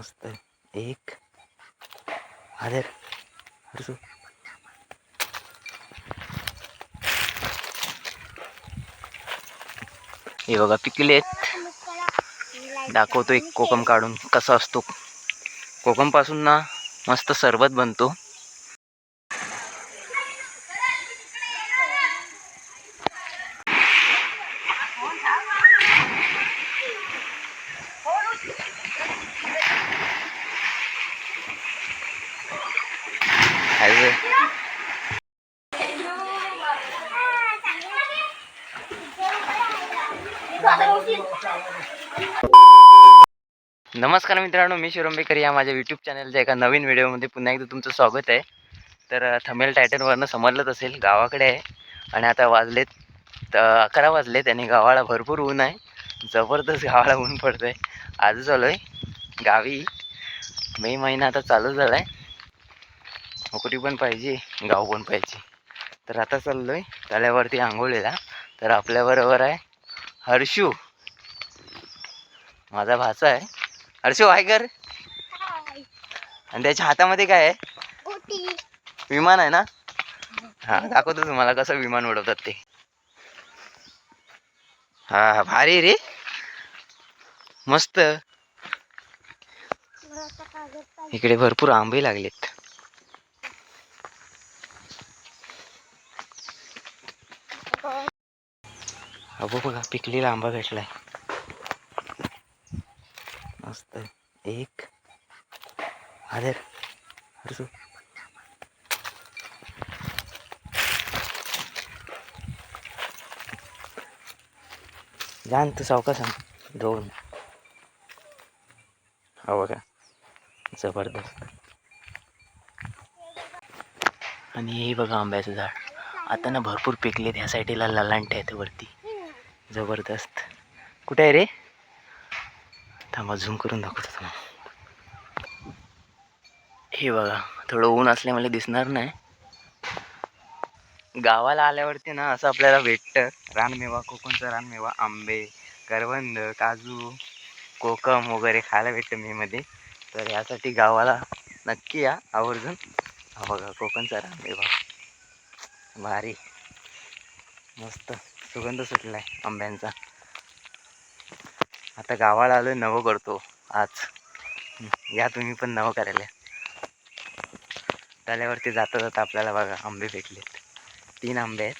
मस्त. एक. अरे हरसू हे बघा पिकलेत दाखवतो एक कोकम काढून कसा असतो. कोकमपासून ना मस्त सरबत बनतो. खायचं नमस्कार मित्रांनो मी शिरोंबेकर या माझ्या यूट्यूब चॅनलच्या एका नवीन व्हिडिओमध्ये पुन्हा एकदा तुमचं स्वागत आहे. तर थमेल टायटनवरनं समजलंच असेल गावाकडे आहे. आणि आता वाजलेत तर अकरा वाजलेत आणि गावाला भरपूर ऊन आहे. जबरदस्त गावाला ऊन पडतं आहे आजच आलो आहे गावी. मे महिना आता चालू झाला आहे नोकरी पण पाहिजे गाव पण पाहिजे. तर आता चाललो आहे तळ्यावरती आंघोळीला. तर आपल्याबरोबर आहे हर्षू. माझा भाचा आहे. हर्षू आहे कर. आणि त्याच्या हातामध्ये काय आहे? विमान आहे ना? हा दाखवतो तुम्हाला कसं विमान उडवतात ते. हा भारी रे. मस्त. इकडे भरपूर आंबे लागलेत. अबो बघा पिकलेला आंबा भेटलाय. मस्त एक. आदर हरसू जाण तू सावका सांग दोन. हो बघा. जबरदस्त. आणि हे बघा आंब्याचं झाड. आता ना भरपूर पिकलेत. ह्या साईडला ललांट आहेत वरती. जबरदस्त. कुठे आहे रे? थांबा झूम करून दाखवतो तुम्हाला. हे बघा थोडं ऊन असल्यामुळे दिसणार नाही. गावाला आल्यावरती ना असं आपल्याला भेटतं. रानमेवा कोकणचा रानमेवा आंबे करवंद काजू कोकम वगैरे खायला भेटतं मेमध्ये तर यासाठी गावाला नक्की या आवर्जून. हा बघा कोकणचा रानमेवा. भारी. मस्त. सुगंध सुटलाय आंब्यांचा. आता गावाला आलोय नवं करतो आज. या तुम्ही पण नवं करायला. तल्यावरती जाता जाता आपल्याला बघा आंबे भेटलेत. तीन आंबे आहेत.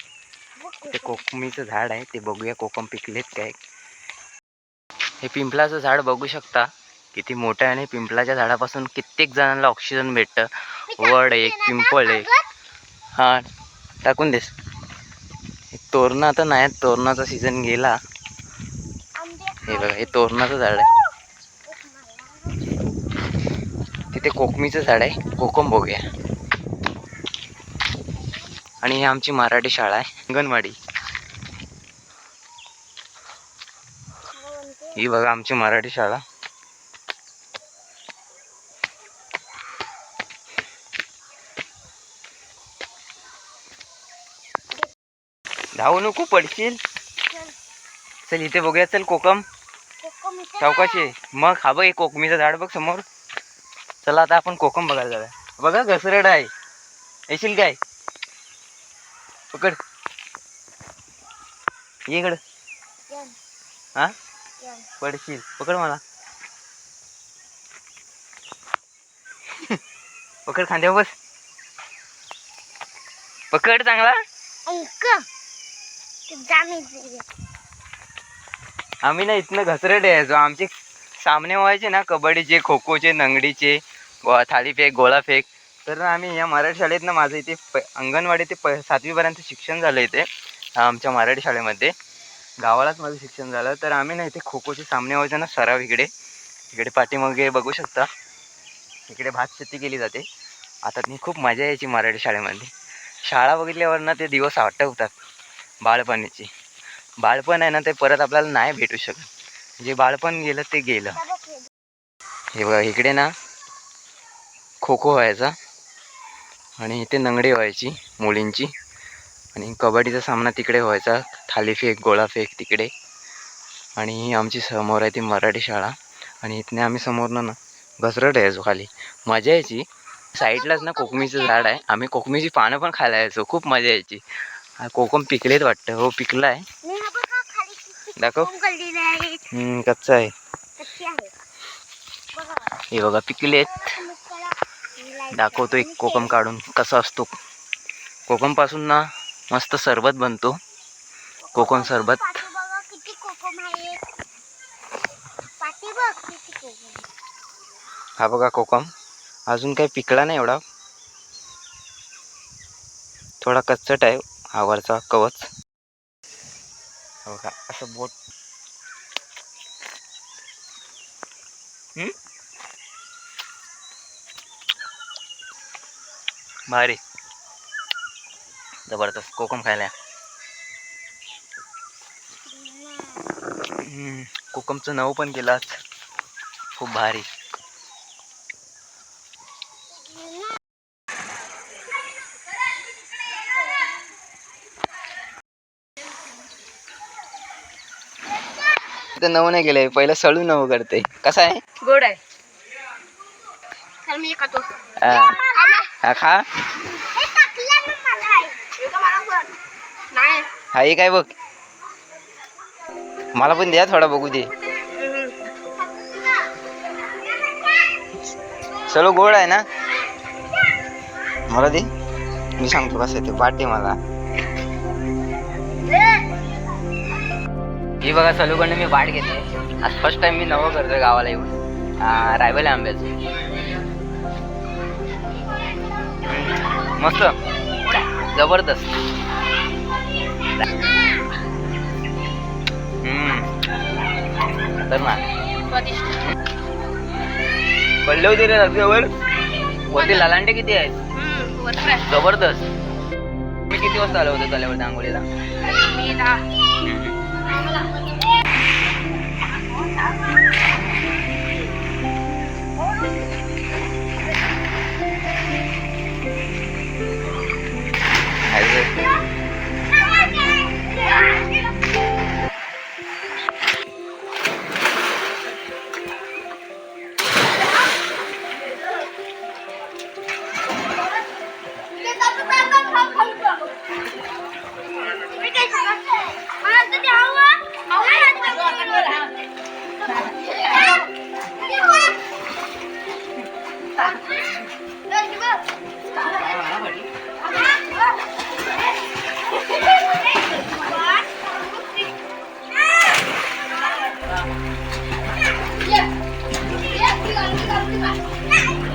ते कोकमीचं झाड आहे ते बघूया कोकम पिकलेत काय. हे पिंपलाचं झाड बघू शकता. किती मोठं आहे आणि पिंपलाच्या झाडापासून कित्येक जणांना ऑक्सिजन भेटतं. वड एक पिंपळ एक. हां टाकून देस. तोरणं आता नाही तोरणाचा सीझन गेला. हे बघा हे तोरणाचं झाड आहे. तिथे कोकमीचं झाड आहे. कोकम बघूया. आणि ही आमची मराठी शाळा आहे अंगणवाडी. ही बघा आमची मराठी शाळा. धावू नको पडशील? चल इथे बघूया चल कोकम. चौकाशी. आहे. मग हा बघ कोकमीचं झाड बघ समोर. चला आता आपण कोकम बघायला जाऊया. बघा घसरड आहे. येशील काय? पकड. ये इकडं. हा? पडशील. पकड मला. पकड खांद्या बस. पकड चांगला. आम्ही ना इथनं घसरट यायचो आमचे सामने व्हायचे ना कबड्डीचे खो खोचे नंगडीचे गो थाळीफेक गोळाफेक तर आम्ही या मराठी शाळेत ना माझं इथे प अंगणवाडी ते प सातवीपर्यंत शिक्षण झालं इथे आमच्या मराठी शाळेमध्ये. गावालाच माझं शिक्षण झालं. तर आम्ही ना इथे खो खोचे सामने व्हायचे ना सराव इकडे. इकडे पाठीमागे बघू शकता. इकडे भात शेती केली जाते. आता ती खूप मजा यायची मराठी शाळेमध्ये. शाळा बघितल्यावर ना ते दिवस आठवतात बाळपणीची. बाळपण आहे ना ते परत आपल्याला नाही भेटू शकत. जे बाळपण गेलं ते गेलं. हे बघा इकडे ना खो खो व्हायचा. आणि इथे नंगडी व्हायची मुलींची. आणि कबड्डीचा सामना तिकडे व्हायचा. थालीफेक गोळाफेक तिकडे. आणि ही आमची समोर आहे ती मराठी शाळा. आणि इथने आम्ही समोरनं ना घसरट यायचो खाली. मजा यायची. साईडलाच ना कोकमीचं झाड आहे. आम्ही कोकमीची पानं पण खायला यायचो. खूप मजा यायची. हा कोकम पिकलेत वाटतं. हो पिकला आहे हा दाखव. कच्चा आहे. हे बघा पिकलेत. दाखवतो एक कोकम काढून कसा असतो. कोकमपासून ना मस्त सरबत बनतो. कोकम सरबत. हा बघा कोकम. अजून काही पिकला नाही एवढा. थोडा कच्चट आहे. हा वरचा कवच. हा बघा असं बोट. हम्म? भारी. जबरदस्त कोकम खायला कोकमचं नाव पण केलं आज खूप भारी. तर नवं नाही केलंय पहिलं सळू नवं करते. कसं आहे? गोड आहे. चल मी खातो. हा. हा खा. हे टाकलं ना मला. नाही. हा बघ. मला पण द्या थोडा बघू दे. सळू गोड आहे ना? मला दे. मी सांगतो कसं आहे ते. वाटे मला. ही बघा सलूकडनं मी वाट घेते आज फर्स्ट टाइम मी नवं करतोय गावाला येऊन. आहे आंब्याचं. मस्त. जबरदस्त. स्वादिष्ट पडले होते रे रस्त्यावर वरती लालांडे किती आहेत. जबरदस्त. मी किती वाजता आलो होतो तल्यावर आंघोळीला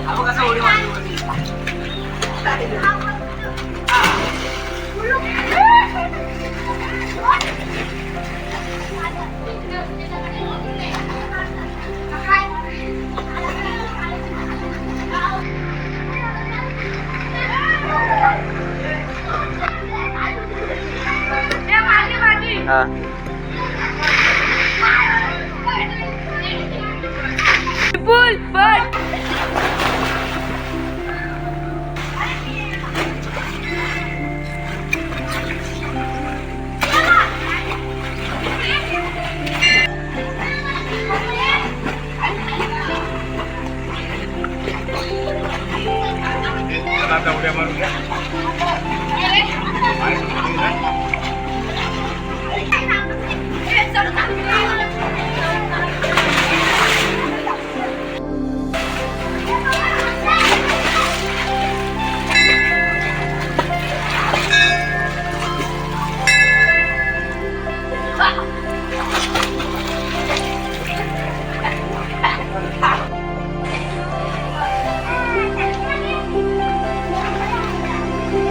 Aku kasih. हा Bull, bull.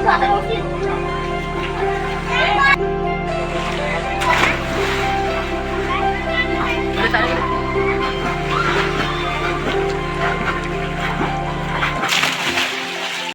打游戏